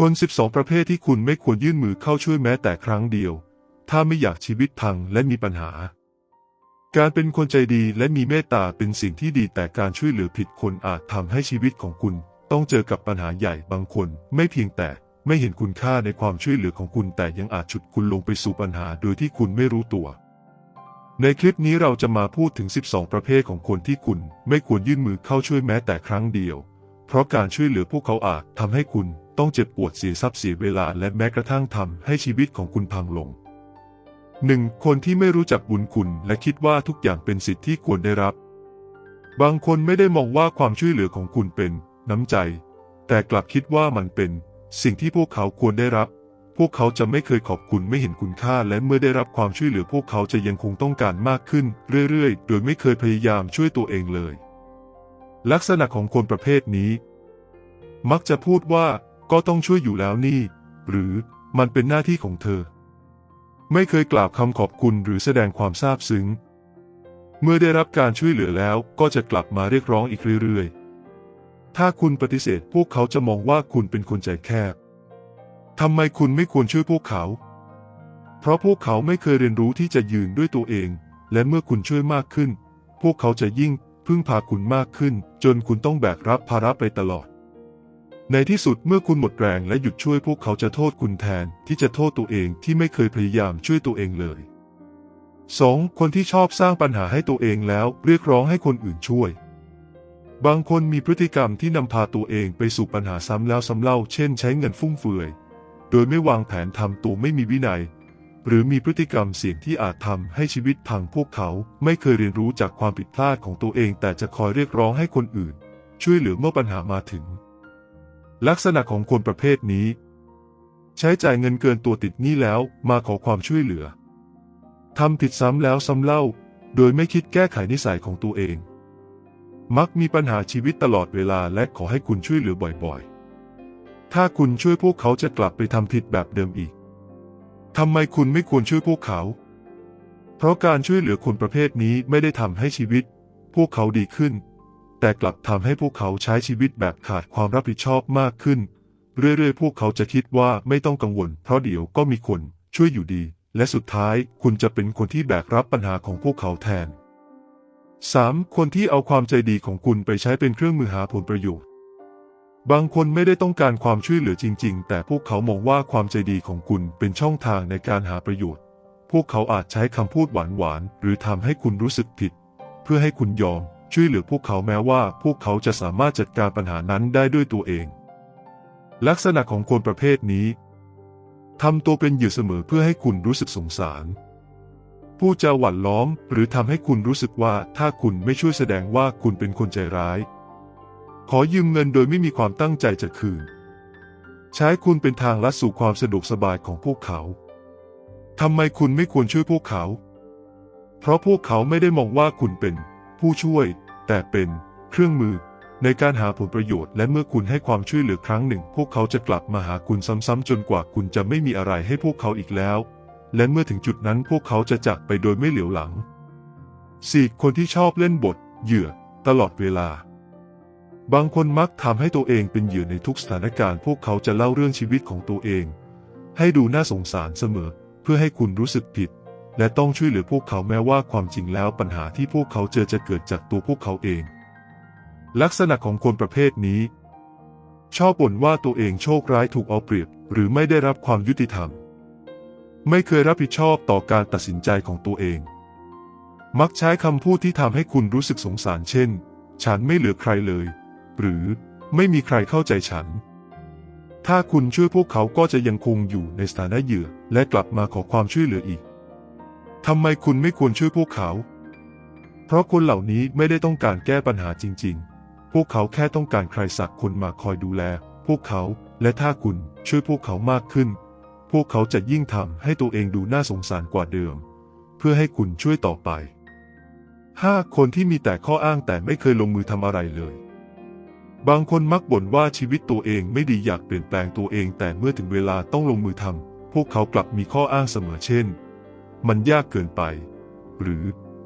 คน 12 ประเภทที่คุณไม่ควรยื่นมือเข้าช่วยแม้แต่ครั้งเดียว ถ้าไม่อยากชีวิตพังและมีปัญหา การเป็นคนใจดีและมีเมตตาเป็นสิ่งที่ดีแต่การช่วยเหลือผิดคนอาจทำให้ชีวิตของคุณ ต้องเจอกับปัญหาใหญ่บางคนไม่เพียงแต่ไม่เห็นคุณค่าในความช่วยเหลือของคุณ แต่ยังอาจฉุดคุณลงไปสู่ปัญหาโดยที่คุณไม่รู้ตัว ในคลิปนี้เราจะมาพูดถึง 12 ประเภทของคนที่คุณไม่ควรยื่นมือเข้าช่วยแม้แต่ครั้งเดียว เพราะการช่วยเหลือพวกเขาอาจทำให้คุณ ต้องเจ็บปวดเสียทรัพย์เสียเวลาและแม้กระทั่งทำให้ชีวิตของคุณพังลง 1. คนที่ไม่รู้จักบุญคุณและคิดว่าทุกอย่างเป็นสิทธิ์ที่ควรได้รับ บางคนไม่ได้มองว่าความช่วยเหลือของคุณเป็นน้ำใจ แต่กลับคิดว่ามันเป็น สิ่งที่พวกเขาควรได้รับ พวกเขาจะไม่เคยขอบคุณไม่เห็นคุณค่า และเมื่อได้รับความช่วยเหลือพวกเขาจะยังคงต้องการมากขึ้น เรื่อยๆ โดยไม่เคยพยายามช่วยตัวเองเลย ลักษณะของคนประเภทนี้ มักจะพูดว่า ก็ต้องช่วยอยู่แล้วนี่ หรือมันเป็นหน้าที่ของเธอ ไม่เคยกล่าวคำขอบคุณหรือแสดงความซาบซึ้ง เมื่อได้รับการช่วยเหลือแล้วก็จะกลับมาเรียกร้องอีกเรื่อยๆ ถ้าคุณปฏิเสธพวกเขาจะมองว่าคุณเป็นคนใจแคบทำไมคุณไม่ควรช่วยพวกเขา เพราะพวกเขาไม่เคยเรียนรู้ที่จะยืนด้วยตัวเอง และเมื่อคุณช่วยมากขึ้น พวกเขาจะยิ่งพึ่งพาคุณมากขึ้น จนคุณต้องแบกรับภาระไปตลอด ในที่สุดเมื่อคุณหมดแรงและหยุดช่วยพวกเขาจะโทษคุณแทนที่จะโทษตัวเองที่ไม่เคยพยายามช่วยตัวเองเลย 2. คนที่ชอบสร้างปัญหาให้ตัวเองแล้วเรียกร้องให้คนอื่นช่วย บางคนมีพฤติกรรมที่นำพาตัวเองไปสู่ปัญหาซ้ำแล้วซ้ำเล่า เช่น ใช้เงินฟุ่มเฟือย โดยไม่วางแผนทำตัวไม่มีวินัย หรือมีพฤติกรรมเสี่ยงที่อาจทำให้ชีวิตพังพวกเขาไม่เคยเรียนรู้จากความผิดพลาดของตัวเอง แต่จะคอยเรียกร้องให้คนอื่น ช่วยเหลือเมื่อปัญหามาถึง ลักษณะของคนประเภทนี้ ใช้จ่ายเงินเกินตัวติดหนี้แล้วมาขอความช่วยเหลือทำผิดซ้ำแล้วซ้ำเล่า โดยไม่คิดแก้ไขนิสัยของตัวเอง มักมีปัญหาชีวิตตลอดเวลาและขอให้คุณช่วยเหลือบ่อยๆ ถ้าคุณช่วยพวกเขาจะกลับไปทำผิดแบบเดิมอีกทำไมคุณไม่ควรช่วยพวกเขา เพราะการช่วยเหลือคนประเภทนี้ไม่ได้ทำให้ชีวิต พวกเขาดีขึ้น แต่กลับทำให้พวกเขาใช้ชีวิตแบบขาดความรับผิดชอบมากขึ้น เรื่อยๆ พวกเขาจะคิดว่าไม่ต้องกังวล เพราะเดี๋ยวก็มีคนช่วยอยู่ดี และสุดท้ายคุณจะเป็นคนที่แบกรับปัญหาของพวกเขาแทน 3. คนที่เอาความใจดีของคุณไปใช้เป็นเครื่องมือหาผลประโยชน์ บางคนไม่ได้ต้องการความช่วยเหลือจริง ๆ แต่พวกเขามองว่าความใจดีของคุณเป็นช่องทางในการหาประโยชน์ พวกเขาอาจใช้คำพูดหวานๆหรือทำให้คุณรู้สึกผิด เพื่อให้คุณยอม ช่วยเหลือพวกเขาแม้ว่าพวกเขาจะสามารถจัดการปัญหานั้นได้ด้วยตัวเอง ลักษณะของคนประเภทนี้ทำตัวเป็นเหยื่อเสมอเพื่อให้คุณรู้สึกสงสาร ผู้จะหวั่นล้อมหรือทำให้คุณรู้สึกว่าถ้าคุณไม่ช่วยแสดงว่าคุณเป็นคนใจร้าย ขอยืมเงินโดยไม่มีความตั้งใจจะคืน ใช้คุณเป็นทางลัดสู่ความสะดวกสบายของพวกเขาทำไมคุณไม่ควรช่วยพวกเขา เพราะพวกเขาไม่ได้มองว่าคุณเป็น ผู้ช่วย แต่เป็นเครื่องมือในการหาผลประโยชน์และเมื่อคุณให้ความช่วยเหลือครั้งหนึ่ง พวกเขาจะกลับมาหาคุณซ้ำๆจนกว่าคุณจะไม่มีอะไรให้พวกเขาอีกแล้ว และเมื่อถึงจุดนั้นพวกเขาจะจากไปโดยไม่เหลียวหลัง 4. คนที่ชอบเล่นบท เหยื่อ ตลอดเวลา บางคนมักทำให้ตัวเองเป็นเหยื่อในทุกสถานการณ์ พวกเขาจะเล่าเรื่องชีวิตของตัวเอง ให้ดูน่าสงสารเสมอ เพื่อให้คุณรู้สึกผิด และต้องช่วยเหลือพวกเขาแม้ว่าความจริงแล้วปัญหาที่พวกเขาเจอจะเกิดจากตัวพวกเขาเอง ลักษณะของคนประเภทนี้ ชอบบ่นว่าตัวเองโชคร้ายถูกเอาเปรียบ หรือไม่ได้รับความยุติธรรม ไม่เคยรับผิดชอบต่อการตัดสินใจของตัวเอง มักใช้คำพูดที่ทำให้คุณรู้สึกสงสารเช่น ฉันไม่เหลือใครเลย หรือไม่มีใครเข้าใจฉันถ้าคุณช่วยพวกเขาก็จะยังคงอยู่ในสถานะเหยื่อ และกลับมาขอความช่วยเหลืออีก ทำไมคุณไม่ควรช่วยพวกเขา เพราะคนเหล่านี้ไม่ได้ต้องการแก้ปัญหาจริง ๆ พวกเขาแค่ต้องการใครสักคนมาคอยดูแล พวกเขา และถ้าคุณช่วยพวกเขามากขึ้น พวกเขาจะยิ่งทำให้ตัวเองดูน่าสงสารกว่าเดิม เพื่อให้คุณช่วยต่อไป 5. คนที่มีแต่ข้ออ้างแต่ไม่เคยลงมือทำอะไรเลย บางคนมักบ่นว่าชีวิตตัวเองไม่ดีอยากเปลี่ยนแปลงตัวเองแต่เมื่อถึงเวลาต้องลงมือทำพวกเขากลับมีข้ออ้างเสมอเช่น มันยากเกินไป หรือ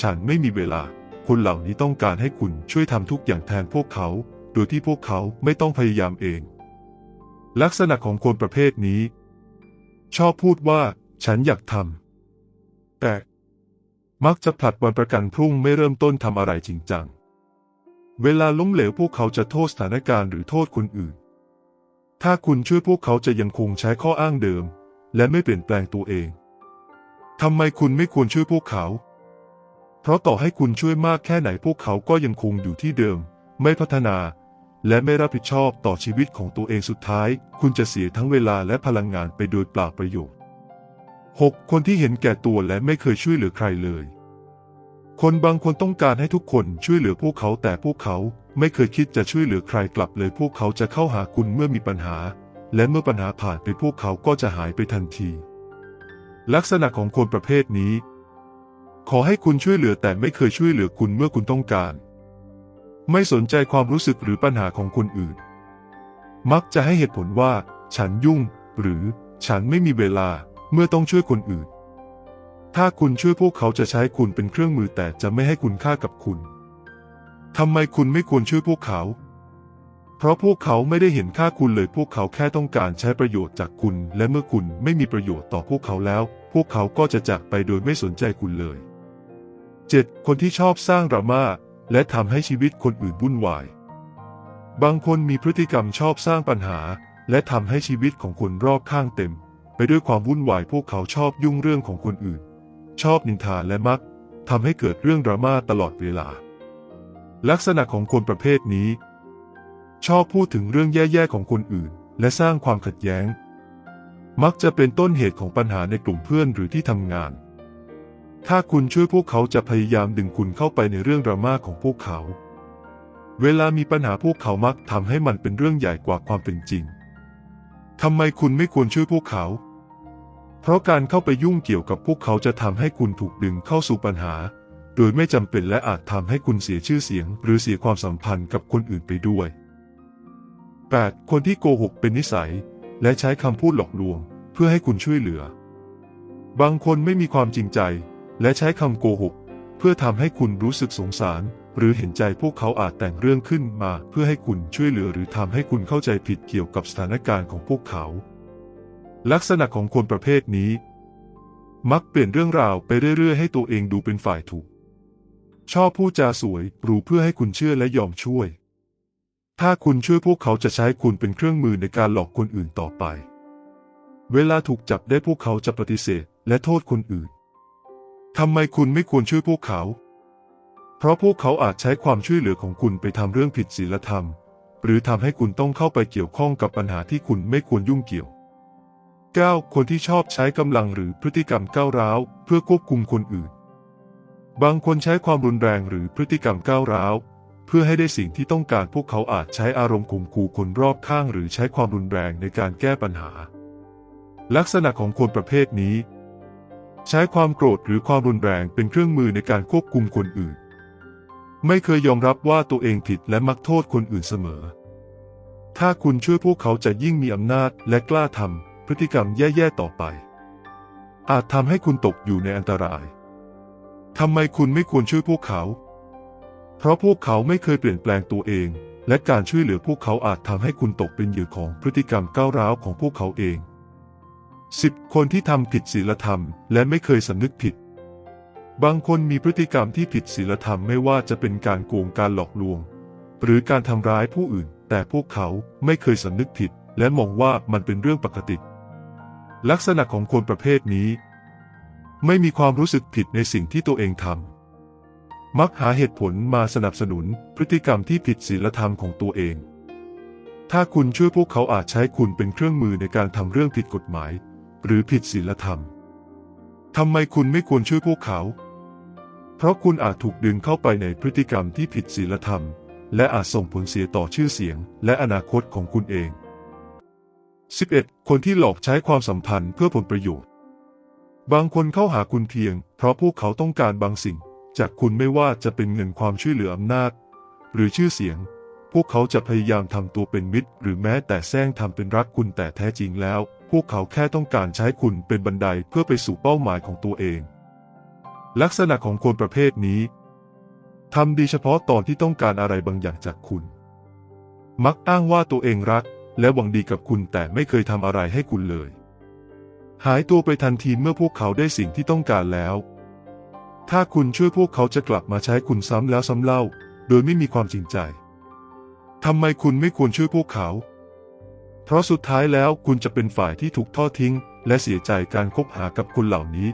ฉันไม่มีเวลา คนเหล่านี้ต้องการให้คุณช่วยทำทุกอย่างแทนพวกเขา โดยที่พวกเขาไม่ต้องพยายามเอง ลักษณะของคนประเภทนี้ ชอบพูดว่า ฉันอยากทำแต่มักจะผลัดวันประกันพรุ่งไม่เริ่มต้นทำอะไรจริงจัง เวลาล้มเหลวพวกเขาจะโทษสถานการณ์หรือโทษคนอื่น ถ้าคุณช่วยพวกเขาจะยังคงใช้ข้ออ้างเดิม และไม่เปลี่ยนแปลงตัวเอง ทำไมคุณไม่ควรช่วยพวกเขา เพราะต่อให้คุณช่วยมากแค่ไหนพวกเขาก็ยังคงอยู่ที่เดิม ไม่พัฒนา และไม่รับผิดชอบต่อชีวิตของตัวเองสุดท้าย คุณจะเสียทั้งเวลาและพลังงานไปโดยเปล่าประโยชน์ 6. คนที่เห็นแก่ตัวและไม่เคยช่วยเหลือใครเลย คนบางคนต้องการให้ทุกคนช่วยเหลือพวกเขาแต่พวกเขาไม่เคยคิดจะช่วยเหลือใครกลับเลย พวกเขาจะเข้าหาคุณเมื่อมีปัญหา และเมื่อปัญหาผ่านไปพวกเขาก็จะหายไปทันที ลักษณะของคนประเภทนี้ ขอให้คุณช่วยเหลือแต่ไม่เคยช่วยเหลือคุณเมื่อคุณต้องการ ไม่สนใจความรู้สึกหรือปัญหาของคนอื่น มักจะให้เหตุผลว่า ฉันยุ่ง หรือฉันไม่มีเวลาเมื่อต้องช่วยคนอื่น ถ้าคุณช่วยพวกเขาจะใช้คุณเป็นเครื่องมือแต่จะไม่ให้คุณค่ากับคุณทำไมคุณไม่ควรช่วยพวกเขา เพราะพวกเขาไม่ได้เห็นค่าคุณเลยพวกเขาแค่ต้องการใช้ประโยชน์จากคุณ และเมื่อคุณไม่มีประโยชน์ต่อพวกเขาแล้ว พวกเขาก็จะจากไปโดยไม่สนใจคุณเลย 7. คนที่ชอบสร้างดราม่าและทำให้ชีวิตคนอื่นวุ่นวาย บางคนมีพฤติกรรมชอบสร้างปัญหา และทำให้ชีวิตของคนรอบข้างเต็ม ไปด้วยความวุ่นวายพวกเขาชอบยุ่งเรื่องของคนอื่น ชอบนินทาและมักทำให้เกิดเรื่องดราม่าตลอดเวลา ลักษณะของคนประเภทนี้ ชอบพูดถึงเรื่องแย่ๆของคนอื่น และสร้างความขัดแย้ง มักจะเป็นต้นเหตุของปัญหาในกลุ่มเพื่อนหรือที่ทำงาน ถ้าคุณช่วยพวกเขาจะพยายามดึงคุณเข้าไปในเรื่องดราม่าของพวกเขา เวลามีปัญหาพวกเขามักทำให้มันเป็นเรื่องใหญ่กว่าความเป็นจริงทำไมคุณไม่ควรช่วยพวกเขา เพราะการเข้าไปยุ่งเกี่ยวกับพวกเขาจะทำให้คุณถูกดึงเข้าสู่ปัญหา โดยไม่จำเป็นและอาจทำให้คุณเสียชื่อเสียง หรือเสียความสัมพันธ์กับคนอื่นไปด้วย 8. คนที่โกหกเป็นนิสัย และใช้คำพูดหลอกลวง เพื่อให้คุณช่วยเหลือ บางคนไม่มีความจริงใจ และใช้คำโกหก เพื่อทำให้คุณรู้สึกสงสาร หรือเห็นใจพวกเขาอาจแต่งเรื่องขึ้นมา เพื่อให้คุณช่วยเหลือหรือทำให้คุณเข้าใจผิดเกี่ยวกับสถานการณ์ของพวกเขา ลักษณะของคนประเภทนี้ มักเปลี่ยนเรื่องราวไปเรื่อยๆ ให้ตัวเองดูเป็นฝ่ายถูก ชอบพูดจาสวยหรูเพื่อให้คุณเชื่อและยอมช่วย ถ้าคุณช่วยพวกเขาจะใช้คุณเป็นเครื่องมือในการหลอกคนอื่นต่อไป เวลาถูกจับได้พวกเขาจะปฏิเสธและโทษคนอื่นทำไมคุณไม่ควรช่วยพวกเขา เพราะพวกเขาอาจใช้ความช่วยเหลือของคุณไปทำเรื่องผิดศีลธรรม หรือทำให้คุณต้องเข้าไปเกี่ยวข้องกับปัญหาที่คุณไม่ควรยุ่งเกี่ยว 9. คนที่ชอบใช้กำลังหรือพฤติกรรมก้าวร้าว เพื่อควบคุมคนอื่น บางคนใช้ความรุนแรงหรือพฤติกรรมก้าวร้าว พื่อให้ได้สิ่งที่ต้องการพวกเขาอาจใช้อารมณ์ข่มขู่คนรอบข้าง หรือใช้ความรุนแรงในการแก้ปัญหา ลักษณะของคนประเภทนี้ ใช้ความโกรธหรือความรุนแรงเป็นเครื่องมือในการควบคุมคนอื่น ไม่เคยยอมรับว่าตัวเองผิดและมักโทษคนอื่นเสมอ ถ้าคุณช่วยพวกเขาจะยิ่งมีอำนาจและกล้าทำพฤติกรรมแย่ๆต่อไป อาจทำให้คุณตกอยู่ในอันตรายทำไมคุณไม่ควรช่วยพวกเขา เพราะพวกเขาไม่เคยเปลี่ยนแปลงตัวเอง และการช่วยเหลือพวกเขาอาจทำให้คุณตกเป็นเหยื่อของพฤติกรรมก้าวร้าวของพวกเขาเอง 10. คนที่ทำผิดศีลธรรม และไม่เคยสำนึกผิด บางคนมีพฤติกรรมที่ผิดศีลธรรมไม่ว่าจะเป็นการโกงการหลอกลวง หรือการทำร้ายผู้อื่น แต่พวกเขาไม่เคยสำนึกผิด และมองว่ามันเป็นเรื่องปกติ ลักษณะของคนประเภทนี้ ไม่มีความรู้สึกผิดในสิ่งที่ตัวเองทำ มักหาเหตุผลมาสนับสนุนพฤติกรรมที่ผิดศีลธรรมของตัวเอง ถ้าคุณช่วยพวกเขาอาจใช้คุณเป็นเครื่องมือในการทำเรื่องผิดกฎหมาย หรือผิดศีลธรรมทำไมคุณไม่ควรช่วยพวกเขา เพราะคุณอาจถูกดึงเข้าไปในพฤติกรรมที่ผิดศีลธรรม และอาจส่งผลเสียต่อชื่อเสียง และอนาคตของคุณเอง 11. คนที่หลอกใช้ความสัมพันธ์เพื่อผลประโยชน์ บางคนเข้าหาคุณเพียง เพราะพวกเขาต้องการบางสิ่ง จากคุณไม่ว่าจะเป็นเงินความช่วยเหลืออำนาจ หรือชื่อเสียง พวกเขาจะพยายามทำตัวเป็นมิตร หรือแม้แต่แซงทำเป็นรักคุณแต่แท้จริงแล้ว พวกเขาแค่ต้องการใช้คุณเป็นบันไดเพื่อไปสู่เป้าหมายของตัวเอง ลักษณะของคนประเภทนี้ทำดีเฉพาะตอนที่ต้องการอะไรบางอย่างจากคุณ มักอ้างว่าตัวเองรัก และหวังดีกับคุณแต่ไม่เคยทำอะไรให้คุณเลย หายตัวไปทันทีเมื่อพวกเขาได้สิ่งที่ต้องการแล้ว ถ้าคุณช่วยพวกเขาจะกลับมาใช้คุณซ้ำแล้วซ้ำเล่า โดยไม่มีความจริงใจทำไมคุณไม่ควรช่วยพวกเขา เพราะสุดท้ายแล้วคุณจะเป็นฝ่ายที่ถูกทอดทิ้ง และเสียใจการคบหากับคนเหล่านี้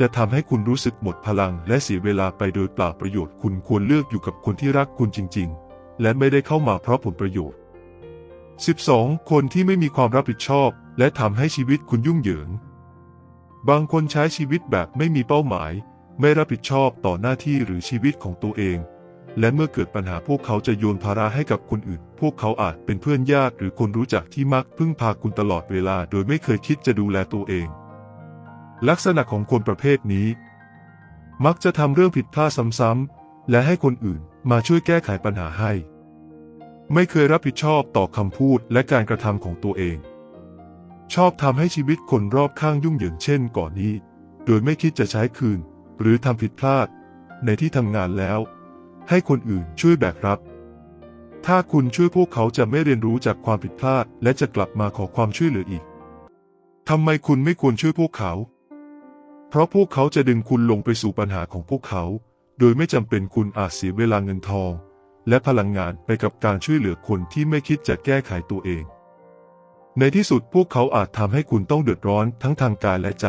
จะทำให้คุณรู้สึกหมดพลัง และเสียเวลาไปโดยเปล่าประโยชน์ คุณควรเลือกอยู่กับคนที่รักคุณจริง ๆ และไม่ได้เข้ามาเพราะผลประโยชน์ 12. คนที่ไม่มีความรับผิดชอบ และทำให้ชีวิตคุณยุ่งเหยิง บางคนใช้ชีวิตแบบไม่มีเป้าหมาย ไม่รับผิดชอบต่อหน้าที่หรือชีวิตของตัวเอง และเมื่อเกิดปัญหาพวกเขาจะโยนภาระให้กับคนอื่น พวกเขาอาจเป็นเพื่อนญาติหรือคนรู้จักที่มักพึ่งพาคุณตลอดเวลา โดยไม่เคยคิดจะดูแลตัวเอง ลักษณะของคนประเภทนี้ มักจะทำเรื่องผิดพลาดซ้ำๆและให้คนอื่นมาช่วยแก้ไขปัญหาให้ ไม่เคยรับผิดชอบต่อคำพูดและการกระทำของตัวเอง ชอบทำให้ชีวิตคนรอบข้างยุ่งเหยิงเช่นก่อนนี้ โดยไม่คิดจะใช้คืน หรือทำผิดพลาดในที่ทำงานแล้ว ให้คนอื่นช่วยแบกรับ ถ้าคุณช่วยพวกเขาจะไม่เรียนรู้จากความผิดพลาด และจะกลับมาขอความช่วยเหลืออีกทำไมคุณไม่ควรช่วยพวกเขา เพราะพวกเขาจะดึงคุณลงไปสู่ปัญหาของพวกเขา โดยไม่จำเป็นคุณอาจเสียเวลาเงินทอง และพลังงานไปกับการช่วยเหลือคนที่ไม่คิดจะแก้ไขตัวเอง ในที่สุดพวกเขาอาจทำให้คุณต้องเดือดร้อนทั้งทางกายและใจ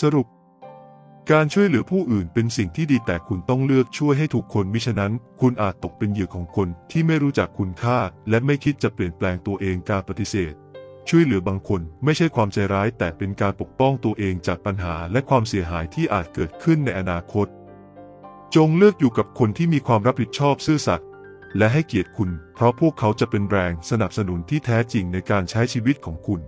สรุป การช่วยเหลือผู้อื่นเป็นสิ่งที่ดีแต่คุณต้องเลือกช่วยให้ถูกคนมิฉะนั้น คุณอาจตกเป็นเหยื่อของคนที่ไม่รู้จักคุณค่า และไม่คิดจะเปลี่ยนแปลงตัวเองการปฏิเสธ ช่วยเหลือบางคนไม่ใช่ความใจร้าย แต่เป็นการปกป้องตัวเองจากปัญหาและความเสียหายที่อาจเกิดขึ้นในอนาคต จงเลือกอยู่กับคนที่มีความรับผิดชอบซื่อสัตย์และให้เกียรติคุณ เพราะพวกเขาจะเป็นแรงสนับสนุนที่แท้จริงในการใช้ชีวิตของคุณ